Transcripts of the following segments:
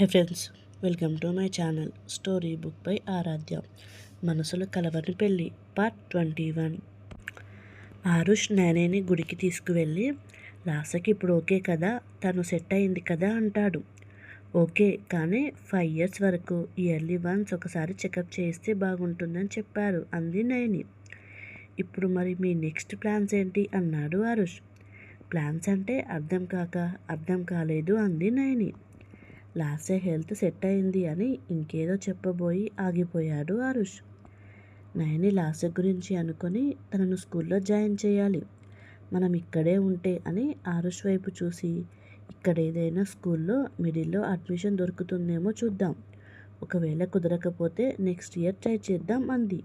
Hi friends welcome to my channel story book by Aaradhya మనసులు కలవని పెళ్ళి part twenty one. Aarush నేనేని గుడికి తీసుకువెళ్ళి లాసకి ఇప్పుడు ఓకే కదా తను సెట్ అయింది కదా అంటాడు. ఓకే కానీ ఫైవ్ ఇయర్స్ వరకు ఇయర్లీ వన్స్ ఒకసారి చెకప్ చేస్తే బాగుంటుందని చెప్పారు అంది నయని. ఇప్పుడు మరి మీ నెక్స్ట్ ప్లాన్స్ ఏంటి? అన్నాడు ఆరుష్. ప్లాన్స్ అంటే అర్థం కాక అర్థం కాలేదు అంది నయని. లాసే హెల్త్ సెట్ అయింది అని ఇంకేదో చెప్పబోయి ఆగిపోయాడు ఆరుష్. నయని లాస గురించి అనుకొని తనను స్కూల్లో జాయిన్ చేయాలి. మనం ఇక్కడే ఉంటే అని ఆరుష్ వైపు చూసి ఇక్కడ ఏదైనా స్కూల్లో మిడిల్లో అడ్మిషన్ దొరుకుతుందేమో చూద్దాం. ఒకవేళ కుదరకపోతే నెక్స్ట్ ఇయర్ ట్రై చేద్దాం అంది.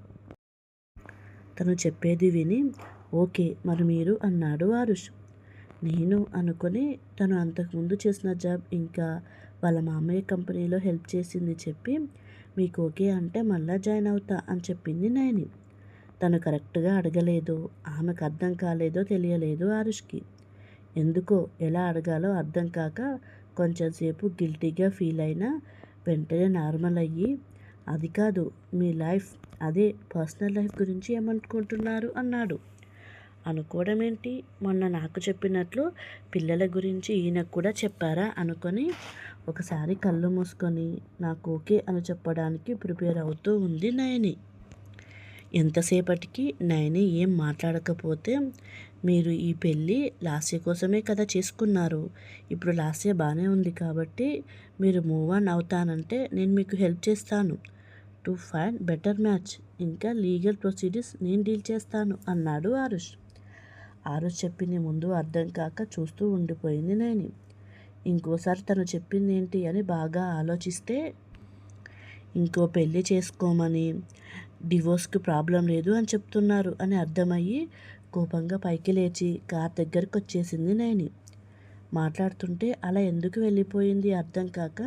తను చెప్పేది విని ఓకే మరి మీరు అన్నాడు ఆరుష్. నేను అనుకొని తను అంతకుముందు చేసిన జాబ్ ఇంకా వాళ్ళ మామయ్య కంపెనీలో హెల్ప్ చేసింది చెప్పి మీకు ఓకే అంటే మళ్ళా జాయిన్ అవుతా అని చెప్పింది నయని. తను కరెక్ట్గా అడగలేదు. ఆమెకు అర్థం కాలేదో తెలియలేదు ఆరుష్కి. ఎందుకో ఎలా అడగాలో అర్థం కాక కొంచెంసేపు గిల్టీగా ఫీల్ అయినా వెంటనే నార్మల్ అయ్యి అది కాదు మీ లైఫ్ అదే పర్సనల్ లైఫ్ గురించి ఏమనుకుంటున్నారు? అన్నాడు. అనుకోవడం ఏంటి? మొన్న నాకు చెప్పినట్లు పిల్లల గురించి ఈయనకు కూడా చెప్పారా? అనుకొని ఒకసారి కళ్ళు మూసుకొని నాకు ఓకే అని చెప్పడానికి ప్రిపేర్ అవుతూ ఉంది నయని. ఎంతసేపటికి నయని ఏం మాట్లాడకపోతే మీరు ఈ పెళ్ళి లాస్య కోసమే కదా చేసుకున్నారు. ఇప్పుడు లాస్య బాగానే ఉంది కాబట్టి మీరు మూవ్ ఆన్ అవుతానంటే నేను మీకు హెల్ప్ చేస్తాను. To find better match. ఇంకా లీగల్ ప్రొసీడింగ్స్ నేను డీల్ చేస్తాను అన్నాడు ఆరుష్. ఆరుష్ చెప్పింది ముందు అర్థం కాక చూస్తూ ఉండిపోయింది నయని. ఇంకోసారి తను చెప్పింది ఏంటి అని బాగా ఆలోచిస్తే ఇంకో పెళ్ళి చేసుకోమని డివోర్స్కి ప్రాబ్లం లేదు అని చెప్తున్నారు అని అర్థమయ్యి కోపంగా పైకి లేచి కార్ దగ్గరికి వచ్చేసింది నయని. మాట్లాడుతుంటే అలా ఎందుకు వెళ్ళిపోయింది అర్థం కాక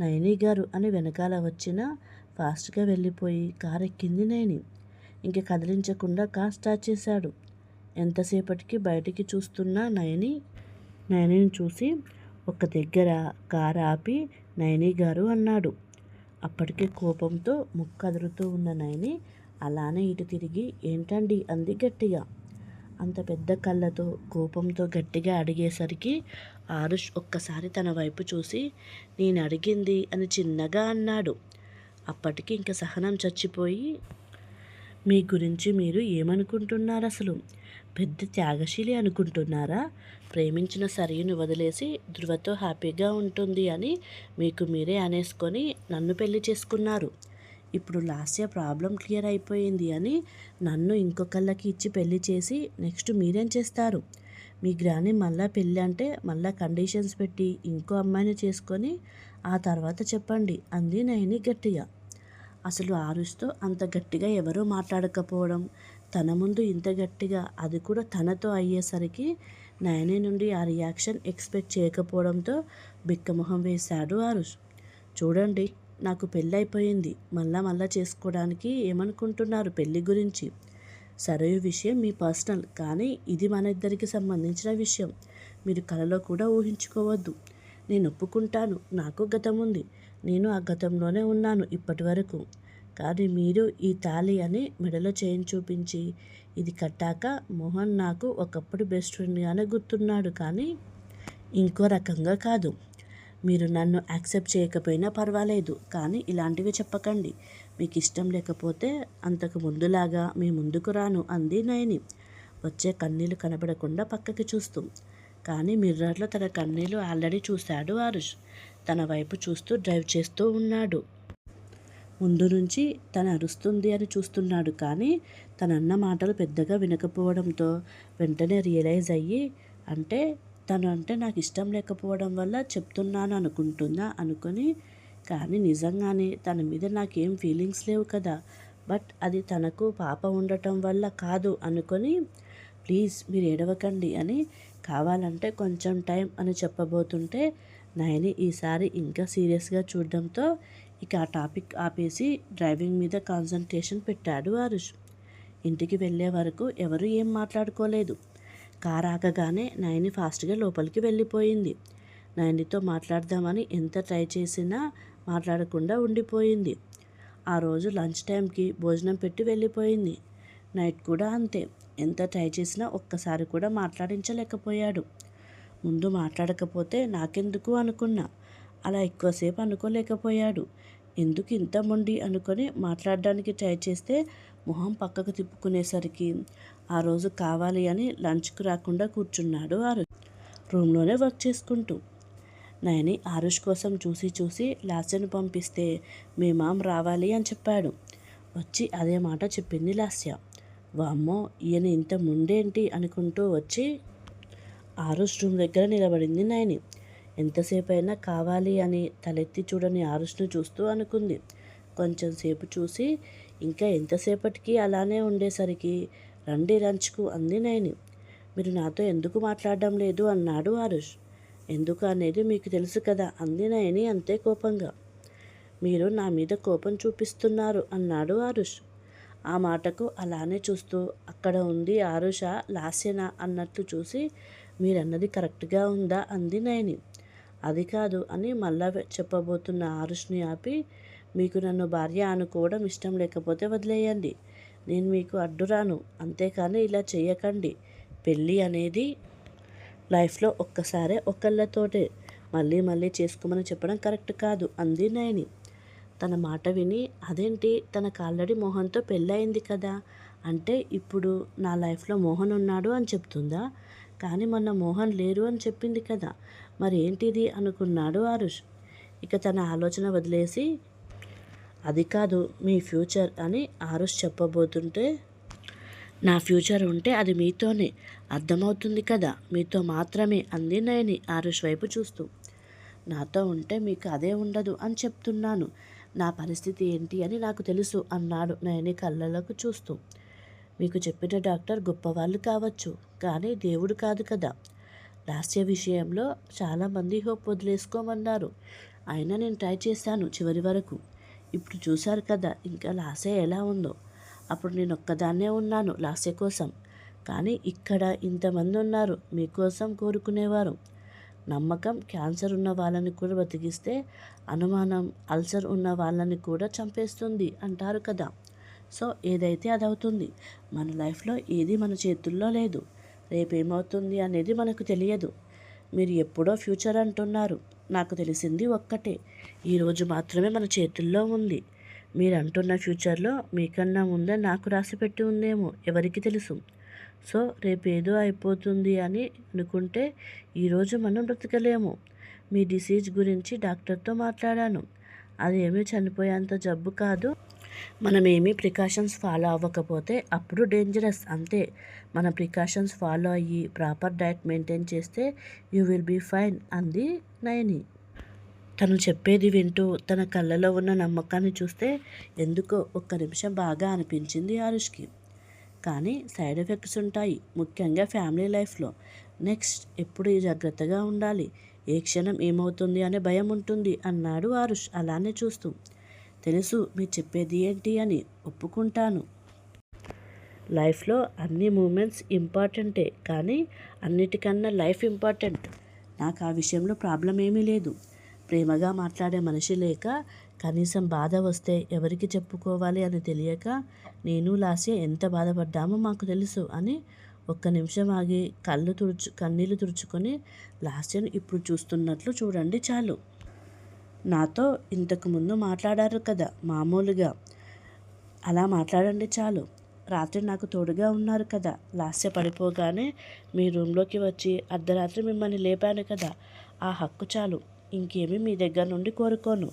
నయని గారు అని వెనకాల వచ్చిన ఫాస్ట్గా వెళ్ళిపోయి కార్ ఎక్కింది నయని. ఇంక కదిలించకుండా కార్ స్టార్ట్ చేశాడు. ఎంతసేపటికి బయటికి చూస్తున్న నయని నయనిని చూసి ఒక దగ్గర కారు ఆపి నయని గారు అన్నాడు. అప్పటికే కోపంతో ముక్కదురుతూ ఉన్న నయని అలానే ఇటు తిరిగి ఏంటండి? అంది గట్టిగా. అంత పెద్ద కళ్ళతో కోపంతో గట్టిగా అడిగేసరికి ఆరుష్ ఒక్కసారి తన వైపు చూసి నేను అడిగింది అని చిన్నగా అన్నాడు. అప్పటికి ఇంక సహనం చచ్చిపోయి మీ గురించి మీరు ఏమనుకుంటున్నారు అసలు పెద్ద త్యాగశీలి అనుకుంటున్నారా? ప్రేమించిన సరియుని వదిలేసి ధృవతో హ్యాపీగా ఉంటుంది అని మీకు మీరే అనేసుకొని నన్ను పెళ్ళి చేసుకున్నారు. ఇప్పుడు లాస్య ప్రాబ్లం క్లియర్ అయిపోయింది అని నన్ను ఇంకొకళ్ళకి ఇచ్చి పెళ్ళి చేసి నెక్స్ట్ మీరేం చేస్తారు? మీ గ్రాని మళ్ళా పెళ్ళి అంటే మళ్ళా కండిషన్స్ పెట్టి ఇంకో అమ్మాయిని చేసుకొని ఆ తర్వాత చెప్పండి అంది నయని గట్టిగా. అసలు ఆరుస్తో అంత గట్టిగా ఎవరూ మాట్లాడకపోవడం తన ముందు ఇంత గట్టిగా అది కూడా తనతో అయ్యేసరికి నయని నుండి ఆ రియాక్షన్ ఎక్స్పెక్ట్ చేయకపోవడంతో బిక్కమొహం వేశాడు ఆరుష్ చూడండి నాకు పెళ్ళైపోయింది మళ్ళా మళ్ళా చేసుకోవడానికి ఏమనుకుంటున్నారు పెళ్ళి గురించి? సరే విషయం మీ పర్సనల్ కానీ ఇది మన ఇద్దరికి సంబంధించిన విషయం. మీరు కలలో కూడా ఊహించుకోవద్దు. నేను ఒప్పుకుంటాను నాకు గతం ఉంది నేను ఆ గతంలోనే ఉన్నాను ఇప్పటి వరకు కానీ మీరు ఈ తాళి అని మెడలో చేయి చూపించి ఇది కట్టాక మోహన్ నాకు ఒకప్పుడు బెస్ట్ ఫ్రెండ్గానే గుర్తున్నాడు. కానీ ఇంకో రకంగా కాదు. మీరు నన్ను యాక్సెప్ట్ చేయకపోయినా పర్వాలేదు. కానీ ఇలాంటివి చెప్పకండి. మీకు ఇష్టం లేకపోతే అంతకు ముందులాగా మీ ముందుకు రాను అంది నయని. వచ్చే కన్నీళ్ళు కనబడకుండా పక్కకి చూస్తూ. కానీ మిర్రర్లో తన కన్నీళ్ళు ఆల్రెడీ చూశాడు ఆరుష్. తన వైపు చూస్తూ డ్రైవ్ చేస్తూ ఉన్నాడు. ముందు నుంచి తను అరుస్తుంది అని చూస్తున్నాడు కానీ తన అన్న మాటలు పెద్దగా వినకపోవడంతో వెంటనే రియలైజ్ అయ్యి అంటే తను అంటే నాకు ఇష్టం లేకపోవడం వల్ల చెప్తున్నాను అనుకుంటుందా అనుకొని కానీ నిజంగానే తన మీద నాకేం ఫీలింగ్స్ లేవు కదా. బట్ అది తనకు పాప ఉండటం వల్ల కాదు అనుకొని ప్లీజ్ మీరు ఏడవకండి అని కావాలంటే కొంచెం టైం అని చెప్పబోతుంటే నయని ఈసారి ఇంకా సీరియస్గా చూడడంతో ఇక ఆ టాపిక్ ఆపేసి డ్రైవింగ్ మీద కాన్సన్ట్రేషన్ పెట్టాడు ఆరుష్. ఇంటికి వెళ్ళే వరకు ఎవరు ఏం మాట్లాడుకోలేదు. కార్ ఆగగానే నయని ఫాస్ట్గా లోపలికి వెళ్ళిపోయింది. నయనితో మాట్లాడదామని ఎంత ట్రై చేసినా మాట్లాడకుండా ఉండిపోయింది. ఆ రోజు లంచ్ టైంకి భోజనం పెట్టి వెళ్ళిపోయింది. నైట్ కూడా అంతే. ఎంత ట్రై చేసినా ఒక్కసారి కూడా మాట్లాడించలేకపోయాడు. ముందు మాట్లాడకపోతే నాకెందుకు అనుకున్నా. అలా ఎక్కువసేపు అనుకోలేకపోయాడు. ఎందుకు ఇంత మొండి అనుకొని మాట్లాడడానికి ట్రై చేస్తే మొహం పక్కకు తిప్పుకునేసరికి ఆ రోజు కావాలి అని లంచ్కి రాకుండా కూర్చున్నాడు ఆరుష్. రూమ్లోనే వర్క్ చేసుకుంటూ. నయని ఆరుష్ కోసం చూసి చూసి లాస్యను పంపిస్తే మీ మామ్ రావాలి అని చెప్పాడు. వచ్చి అదే మాట చెప్పింది లాస్య. వామ్మో ఈయన ఇంత ముండేంటి అనుకుంటూ వచ్చి ఆరుష్ రూమ్ దగ్గర నిలబడింది నయని. ఎంతసేపు అయినా కావాలి అని తలెత్తి చూడని ఆరుష్ను చూస్తూ అనుకుంది. కొంచెం సేపు చూసి ఇంకా ఎంతసేపటికి అలానే ఉండేసరికి రండి లంచ్కు అంది నయని. మీరు నాతో ఎందుకు మాట్లాడడం లేదు అన్నాడు ఆరుష్ ఎందుకు అనేది మీకు తెలుసు కదా అంది నయని అంతే కోపంగా. మీరు నా మీద కోపం చూపిస్తున్నారు అన్నాడు ఆరుష్ ఆ మాటకు అలానే చూస్తూ అక్కడ ఉంది ఆరుష లాస్యనా అన్నట్లు చూసి మీరన్నది కరెక్ట్గా ఉందా? అంది నయని. అది కాదు అని మళ్ళా చెప్పబోతున్న ఆరుష్ని ఆపి మీకు నన్ను భార్య అనుకోవడం ఇష్టం లేకపోతే వదిలేయండి. నేను మీకు అడ్డురాను అంతేకాని ఇలా చేయకండి పెళ్ళి అనేది లైఫ్లో ఒక్కసారే ఒకళ్ళతోటే మళ్ళీ మళ్ళీ చేసుకోమని చెప్పడం కరెక్ట్ కాదు అంది నయని. తన మాట విని అదేంటి? తనకు ఆల్రెడీ మోహన్తో పెళ్ళయింది కదా. అంటే ఇప్పుడు నా లైఫ్లో మోహన్ ఉన్నాడు అని చెప్తుందా? కానీ మొన్న మోహన్ లేరు అని చెప్పింది కదా. మరి ఏంటిది అనుకున్నాడు ఆరుష్. ఇక తన ఆలోచన వదిలేసి అది కాదు మీ ఫ్యూచర్ అని ఆరుష్ చెప్పబోతుంటే నా ఫ్యూచర్ ఉంటే అది మీతోనే. అర్థమవుతుంది కదా. మీతో మాత్రమే అంది నయని ఆరుష్ వైపు చూస్తూ. నాతో ఉంటే మీకు అదే ఉండదు అని చెప్తున్నాను. నా పరిస్థితి ఏంటి అని నాకు తెలుసు అన్నాడు నయని కళ్ళలకు చూస్తూ. మీకు చెప్పిన డాక్టర్ గొప్పవాళ్ళు కావచ్చు కానీ దేవుడు కాదు కదా. లాస్య విషయంలో చాలామంది హోప్ వదిలేసుకోమన్నారు. అయినా నేను ట్రై చేశాను చివరి వరకు. ఇప్పుడు చూశారు కదా ఇంకా లాస్య ఎలా ఉందో. అప్పుడు నేను ఒక్కదాన్నే ఉన్నాను లాస్య కోసం. కానీ ఇక్కడ ఇంతమంది ఉన్నారు మీకోసం కోరుకునేవారు. నమ్మకం క్యాన్సర్ ఉన్న వాళ్ళని కూడా బతికిస్తే అనుమానం అల్సర్ ఉన్న వాళ్ళని కూడా చంపేస్తుంది అంటారు కదా. సో ఏదైతే అది అవుతుంది మన లైఫ్లో ఏది మన చేతుల్లో లేదు రేపేమవుతుంది అనేది మనకు తెలియదు. మీరు ఎప్పుడో ఫ్యూచర్ అంటున్నారు నాకు తెలిసింది ఒక్కటే ఈరోజు మాత్రమే మన చేతుల్లో ఉంది. మీరు అంటున్న ఫ్యూచర్లో మీకన్నా ముందే నాకు రాసిపెట్టి ఉందేమో ఎవరికి తెలుసు? సో రేపు ఏదో అయిపోతుంది అని అనుకుంటే ఈరోజు మనం బ్రతకలేము. మీ డిసీజ్ గురించి డాక్టర్తో మాట్లాడాను. అది ఏమీ చనిపోయేంత జబ్బు కాదు. మనం ఏమీ ప్రికాషన్స్ ఫాలో అవ్వకపోతే అప్పుడు డేంజరస్ అంతే. మన ప్రికాషన్స్ ఫాలో అయ్యి ప్రాపర్ డైట్ మెయింటైన్ చేస్తే యూ విల్ బీ ఫైన్ అంది నయని. తను చెప్పేది వింటూ తన కళ్ళలో ఉన్న నమ్మకాన్ని చూస్తే ఎందుకో ఒక్క నిమిషం బాగా అనిపించింది ఆరుష్కి. కానీ సైడ్ ఎఫెక్ట్స్ ఉంటాయి ముఖ్యంగా ఫ్యామిలీ లైఫ్లో. నెక్స్ట్ ఎప్పుడు జాగ్రత్తగా ఉండాలి? ఏ క్షణం ఏమవుతుంది అనే భయం ఉంటుంది అన్నాడు ఆరుష్ అలానే చూస్తూ. తెలుసు మీరు చెప్పేది ఏంటి అని ఒప్పుకుంటాను. లైఫ్లో అన్ని మూమెంట్స్ ఇంపార్టెంటే కానీ అన్నిటికన్నా లైఫ్ ఇంపార్టెంట్. నాకు ఆ విషయంలో ప్రాబ్లం ఏమీ లేదు. ప్రేమగా మాట్లాడే మనిషి లేక కనీసం బాధ వస్తే ఎవరికి చెప్పుకోవాలి అని తెలియక నేను లాస్య ఎంత బాధపడ్డామో మాకు తెలుసు అని ఒక్క నిమిషం ఆగి కళ్ళు తుడుచు కన్నీళ్ళు తుడుచుకొని లాస్యను ఇప్పుడు చూస్తున్నట్లు చూడండి చాలు. నాతో ఇంతకుముందు మాట్లాడారు కదా మామూలుగా. అలా మాట్లాడండి చాలు. రాత్రి నాకు తోడుగా ఉన్నారు కదా. లాస్య పడిపోగానే మీ రూమ్లోకి వచ్చి అర్ధరాత్రి మిమ్మల్ని లేపాను కదా. ఆ హక్కు చాలు. ఇంకేమీ మీ దగ్గర నుండి కోరుకోను.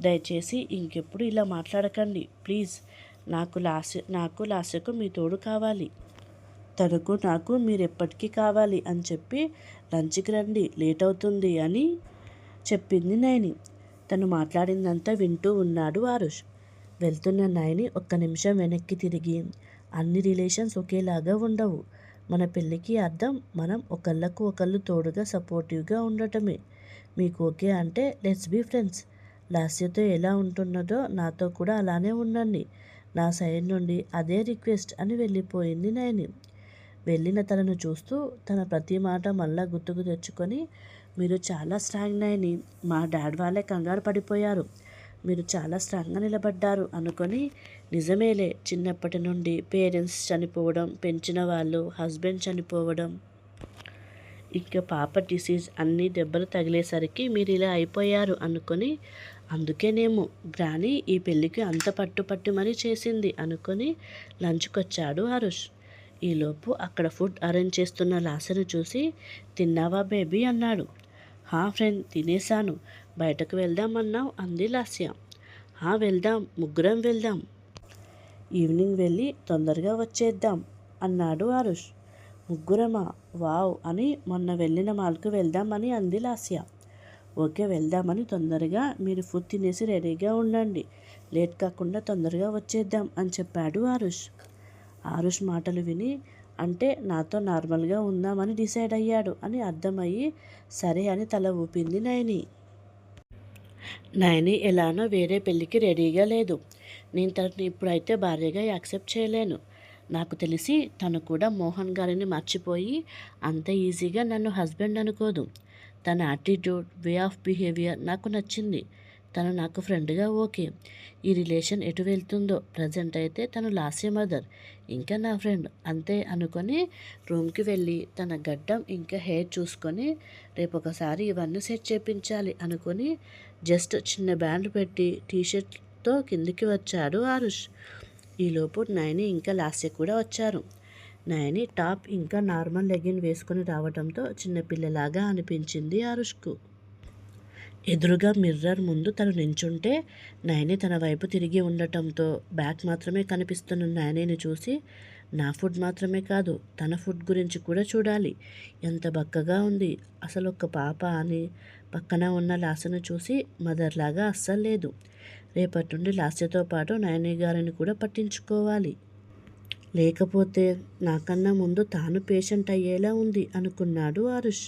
దయచేసి ఇంకెప్పుడు ఇలా మాట్లాడకండి. ప్లీజ్ నాకు లాస్ నాకు లాస్యకు మీ తోడు కావాలి. తనకు నాకు మీరు ఎప్పటికీ కావాలి అని చెప్పి లంచ్కి రండి లేట్ అవుతుంది అని చెప్పింది నయని. తను మాట్లాడిందంతా వింటూ ఉన్నాడు ఆరుష్. వెళ్తున్న నయని ఒక్క నిమిషం వెనక్కి తిరిగి అన్ని రిలేషన్స్ ఒకేలాగా ఉండవు. మన పెళ్ళికి అర్థం మనం ఒకళ్ళకు ఒకళ్ళు తోడుగా సపోర్టివ్గా ఉండటమే. మీకు ఓకే అంటే లెట్స్ బీ ఫ్రెండ్స్. లాస్యతో ఎలా ఉంటున్నదో నాతో కూడా అలానే ఉండండి. నా సైడ్ నుండి అదే రిక్వెస్ట్ అని వెళ్ళిపోయింది నయని. వెళ్ళిన తనను చూస్తూ తన ప్రతి మాట మళ్ళా గుర్తుకు తెచ్చుకొని మీరు చాలా స్ట్రాంగ్ నయని. మా డాడ్ వాళ్ళే కంగారు పడిపోయారు. మీరు చాలా స్ట్రాంగ్గా నిలబడ్డారు అనుకొని నిజమేలే. చిన్నప్పటి నుండి పేరెంట్స్ చనిపోవడం పెంచిన వాళ్ళు హస్బెండ్ చనిపోవడం ఇంకా పాప డిసీజ్ అన్ని దెబ్బలు తగిలేసరికి మీరు ఇలా అయిపోయారు అనుకొని అందుకేనేమో గ్రాని ఈ పెళ్ళికి అంత పట్టు మరీ చేసింది అనుకొని లంచ్కొచ్చాడు హరుష్. ఈలోపు అక్కడ ఫుడ్ అరేంజ్ చేస్తున్న లాసను చూసి తిన్నావా బేబీ? అన్నాడు. హా ఫ్రెండ్ తినేశాను. బయటకు వెళ్దామన్నావు అంది లాస్య. హా వెళ్దాం. ముగ్గురం వెళ్దాం. ఈవినింగ్ వెళ్ళి తొందరగా వచ్చేద్దాం అన్నాడు హరుష్. ముగ్గురమా? వావ్ అని మొన్న వెళ్ళిన మాల్కు వెళ్దామని అంది లాస్య. ఓకే వెళ్దామని తొందరగా మీరు ఫుడ్ తినేసి రెడీగా ఉండండి. లేట్ కాకుండా తొందరగా వచ్చేద్దాం అని చెప్పాడు ఆరుష్. ఆరుష్ మాటలు విని అంటే నాతో నార్మల్గా ఉందామని డిసైడ్ అయ్యాడు అని అర్థమయ్యి సరే అని తల ఊపింది నయని నయని ఎలానో వేరే పెళ్ళికి రెడీగా లేదు. నేను తనని ఇప్పుడైతే భార్యగా యాక్సెప్ట్ చేయలేను. నాకు తెలిసి తను కూడా మోహన్ గారిని మర్చిపోయి అంత ఈజీగా నన్ను హస్బెండ్ అనుకోదు. తన యాటిట్యూడ్ వే ఆఫ్ బిహేవియర్ నాకు నచ్చింది. తను నాకు ఫ్రెండ్గా ఓకే. ఈ రిలేషన్ ఎటు వెళ్తుందో ప్రజెంట్ అయితే తను లాస్య మదర్ ఇంకా నా ఫ్రెండ్ అంతే అనుకొని రూమ్కి వెళ్ళి తన గడ్డం ఇంకా హెయిర్ చూసుకొని రేపు ఒకసారి ఇవన్నీ సెట్ చేపించాలి అనుకొని జస్ట్ చిన్న బ్యాండ్ పెట్టి టీషర్ట్తో కిందికి వచ్చాడు ఆరుష్. ఈలోపు నయని ఇంకా లాస్య కూడా వచ్చారు. నయని టాప్ ఇంకా నార్మల్ లెగిన్ వేసుకుని రావడంతో చిన్నపిల్లలాగా అనిపించింది ఆరుష్కు. ఎదురుగా మిర్రర్ ముందు తను నించుంటే నయని తన వైపు తిరిగి ఉండటంతో బ్యాక్ మాత్రమే కనిపిస్తున్న నయనిని చూసి నా ఫుడ్ మాత్రమే కాదు తన ఫుడ్ గురించి కూడా చూడాలి. ఎంత బక్కగా ఉంది. అసలు ఒక పాప అని పక్కన ఉన్న లాసను చూసి మదర్లాగా అస్సలు లేదు. రేపటి నుండి లాస్యతో పాటు నయని గారిని కూడా పట్టించుకోవాలి. లేకపోతే నాకన్నా ముందు తాను పేషెంట్ అయ్యేలా ఉంది అనుకున్నాడు ఆరుష్.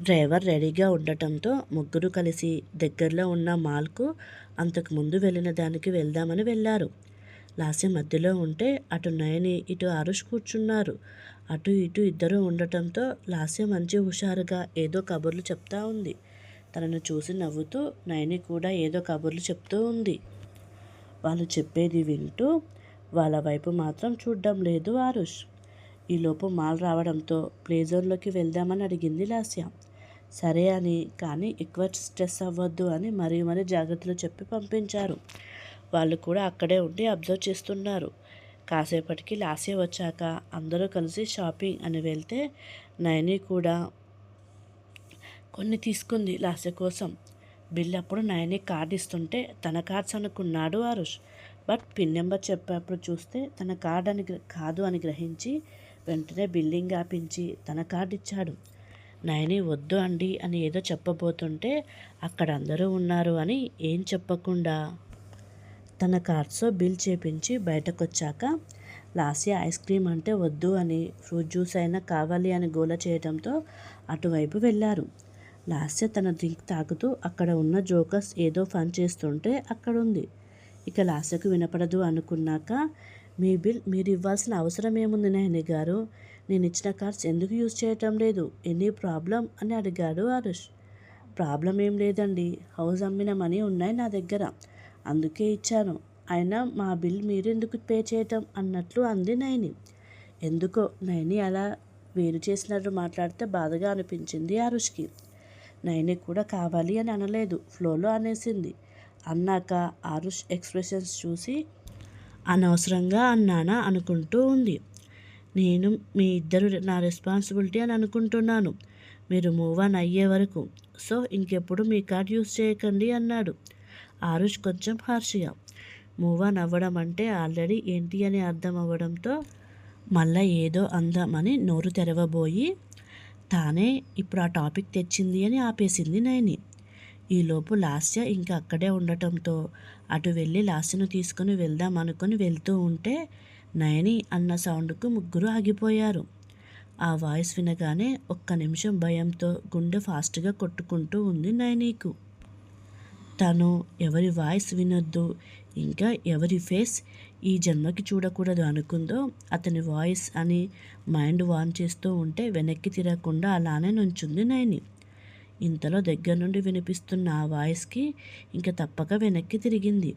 డ్రైవర్ రెడీగా ఉండటంతో ముగ్గురు కలిసి దగ్గరలో ఉన్న మాల్కు అంతకుముందు వెళ్ళిన దానికి వెళ్దామని వెళ్ళారు. లాస్య మధ్యలో ఉంటే అటు నయని ఇటు ఆరుష్ కూర్చున్నారు. అటు ఇటు ఇద్దరు ఉండటంతో లాస్య మంచి హుషారుగా ఏదో కబుర్లు చెప్తా ఉంది. తనను చూసి నవ్వుతూ నయని కూడా ఏదో కబుర్లు చెప్తూ ఉంది. వాళ్ళు చెప్పేది వింటూ వాళ్ళ వైపు మాత్రం చూడడం లేదు ఆరుష్. ఈలోపు మాల్ రావడంతో ప్లేజోన్లోకి వెళ్దామని అడిగింది లాస్య. సరే అని కానీ ఎక్కువ స్ట్రెస్ అవ్వద్దు అని మరీ మరీ జాగ్రత్తలు చెప్పి పంపించారు. వాళ్ళు కూడా అక్కడే ఉండి అబ్జర్వ్ చేస్తున్నారు. కాసేపటికి లాస్య వచ్చాక అందరూ కలిసి షాపింగ్ అని వెళ్తే నయని కూడా కొన్ని తీసుకుంది లాస్య కోసం. బిల్ అప్పుడు నయని కార్డ్ ఇస్తుంటే తన కార్డ్స్ అనుకున్నాడు ఆరుష్. బట్ పిన్ నెంబర్ చెప్పేప్పుడు చూస్తే తన కార్డ్ అని కాదు అని గ్రహించి వెంటనే బిల్లింగ్ ఆపించి తన కార్డు ఇచ్చాడు. నయని వద్దు అండి అని ఏదో చెప్పబోతుంటే అక్కడ అందరూ ఉన్నారు అని ఏం చెప్పకుండా తన కార్డ్స్తో బిల్ చేపించి బయటకు వచ్చాక లాస్య ఐస్ క్రీమ్ అంటే వద్దు అని ఫ్రూట్ జ్యూస్ అయినా కావాలి అని గోల చేయడంతో అటువైపు వెళ్ళారు. లాస్య తన డ్రింక్ తాగుతూ అక్కడ ఉన్న జోకర్స్ ఏదో ఫన్ చేస్తుంటే అక్కడ ఉంది ఇక లాస్యకు వినపడదు అనుకున్నాక మీ బిల్ మీరు ఇవ్వాల్సిన అవసరం ఏముంది నాయని గారు? నేను ఇచ్చిన కార్డ్స్ ఎందుకు యూజ్ చేయటం లేదు? Any problem? అని అడిగాడు అరుష్ ప్రాబ్లం ఏం లేదండి. హౌస్ అమ్మిన మనీ ఉన్నాయి నా దగ్గర. అందుకే ఇచ్చాను. అయినా మా బిల్ మీరు ఎందుకు పే చేయటం? అన్నట్లు అంది నైని. ఎందుకో? నైని అలా వేరు చేసినట్టు మాట్లాడితే బాధగా అనిపించింది అరుష్కి నయని కూడా కావాలి అని అనలేదు. ఫ్లోలో అనేసింది. అన్నాక ఆరుష్ ఎక్స్ప్రెషన్స్ చూసి అనవసరంగా అన్నానా అనుకుంటూ ఉంది. నేను మీ ఇద్దరు నా రెస్పాన్సిబిలిటీ అని అనుకుంటున్నాను. మీరు మూవ్ ఆన్ అయ్యే వరకు. సో ఇంకెప్పుడు మీ కార్డ్ యూస్ చేయకండి అన్నాడు. ఆరుష్ కొంచెం హార్షిగా మూవ్ ఆన్ అవ్వడం అంటే ఆల్రెడీ ఏంటి అని అర్థం అవ్వడంతో మళ్ళీ ఏదో అందామని నోరు తెరవబోయి తానే ఇప్పుడు ఆ టాపిక్ తెచ్చింది అని ఆపేసింది నయని. ఈలోపు లాస్య ఇంకా అక్కడే ఉండటంతో అటు వెళ్ళి లాస్యను తీసుకుని వెళ్దాం అనుకుని వెళ్తూ ఉంటే నయని అన్న సౌండ్కు ముగ్గురు ఆగిపోయారు. ఆ వాయిస్ వినగానే ఒక్క నిమిషం భయంతో గుండె ఫాస్ట్గా కొట్టుకుంటూ ఉంది నయనీకు. తను ఎవరి వాయిస్ వినొద్దు ఇంకా ఎవరి ఫేస్ ఈ జన్మకి చూడకూడదు అనుకుందో అతని వాయిస్ అని మైండ్ వాన్ చేస్తూ ఉంటే వెనక్కి తిరగకుండా అలానే నుంచుంది నైని ఇంతలో దగ్గర నుండి వినిపిస్తున్న ఆ వాయిస్కి ఇంక తప్పక వెనక్కి తిరిగింది.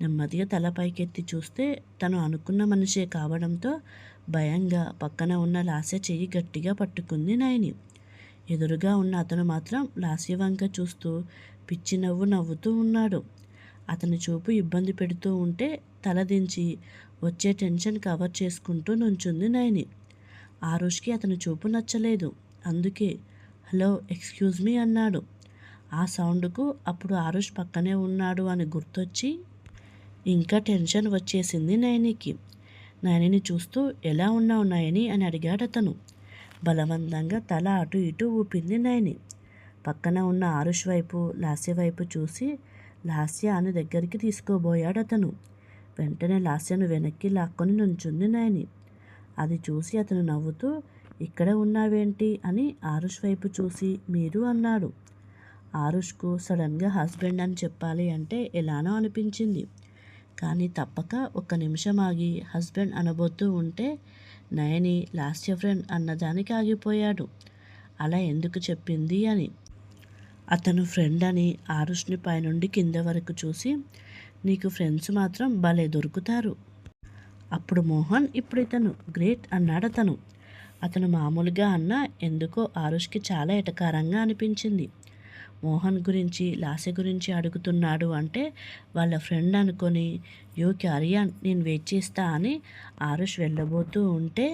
నెమ్మదిగా తల పైకెత్తి చూస్తే తను అనుకున్న మనిషే కావడంతో భయంగా పక్కన ఉన్న లాస్య చెయ్యి గట్టిగా పట్టుకుంది నయని. ఎదురుగా ఉన్న అతను మాత్రం లాస్య వంక చూస్తూ పిచ్చి నవ్వు నవ్వుతూ ఉన్నాడు. అతని చూపు ఇబ్బంది పెడుతూ ఉంటే తలదించి వచ్చే టెన్షన్ కవర్ చేసుకుంటూ నుంచుంది నయని. ఆరుష్కి అతని చూపు నచ్చలేదు. అందుకే హలో ఎక్స్క్యూజ్ మీ అన్నాడు. ఆ సౌండ్కు అప్పుడు ఆరుష్ పక్కనే ఉన్నాడు అని గుర్తొచ్చి ఇంకా టెన్షన్ వచ్చేసింది నయనికి. నయనిని చూస్తూ ఎలా ఉన్నావు నయని అని అడిగాడు అతను. బలవంతంగా తల అటు ఇటు ఊపింది నయని. పక్కన ఉన్న ఆరుష్ వైపు లాస్య వైపు చూసి లాస్య అని దగ్గరికి తీసుకోబోయాడు అతను. వెంటనే లాస్యను వెనక్కి లాక్కొని నుంచుంది నయని. అది చూసి అతను నవ్వుతూ ఇక్కడ ఉన్నావేంటి? అని ఆరుష్ వైపు చూసి మీరు అన్నాడు. ఆరుష్కు సడన్గా హస్బెండ్ అని చెప్పాలి అంటే ఎలానో అనిపించింది. కానీ తప్పక ఒక్క నిమిషం ఆగి హస్బెండ్ అనబోతూ ఉంటే నయని లాస్ట్ ఫ్రెండ్ అన్నదానికి ఆగిపోయాడు. అలా ఎందుకు చెప్పింది? అని. అతను ఫ్రెండ్ అని ఆరుష్ని పైనుండి కింద వరకు చూసి నీకు ఫ్రెండ్స్ మాత్రం భలే దొరుకుతారు. అప్పుడు మోహన్ ఇప్పుడు ఇతను గ్రేట్ అన్నాడు అతను. అతను మామూలుగా అన్నా ఎందుకో ఆరుష్కి చాలా ఎటకారంగా అనిపించింది. మోహన్ గురించి లాసె గురించి అడుగుతున్నాడు అంటే వాళ్ళ ఫ్రెండ్ అనుకొని యో క్యారియన్ నేను వెయిట్ చేస్తా అని ఆరుష్ వెళ్ళబోతూ ఉంటే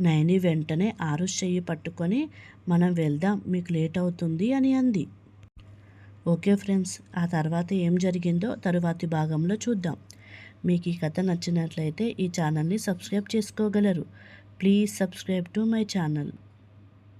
నయని వెంటనే ఆరుష్ చెయ్యి పట్టుకొని మనం వెళ్దాం మీకు లేట్ అవుతుంది అని అంది. ఓకే ఫ్రెండ్స్ ఆ తర్వాత ఏం జరిగిందో తరువాతి భాగంలో చూద్దాం. మీకు ఈ కథ నచ్చినట్లయితే ఈ ఛానల్ని సబ్స్క్రైబ్ చేసుకోగలరు. Please subscribe to my channel.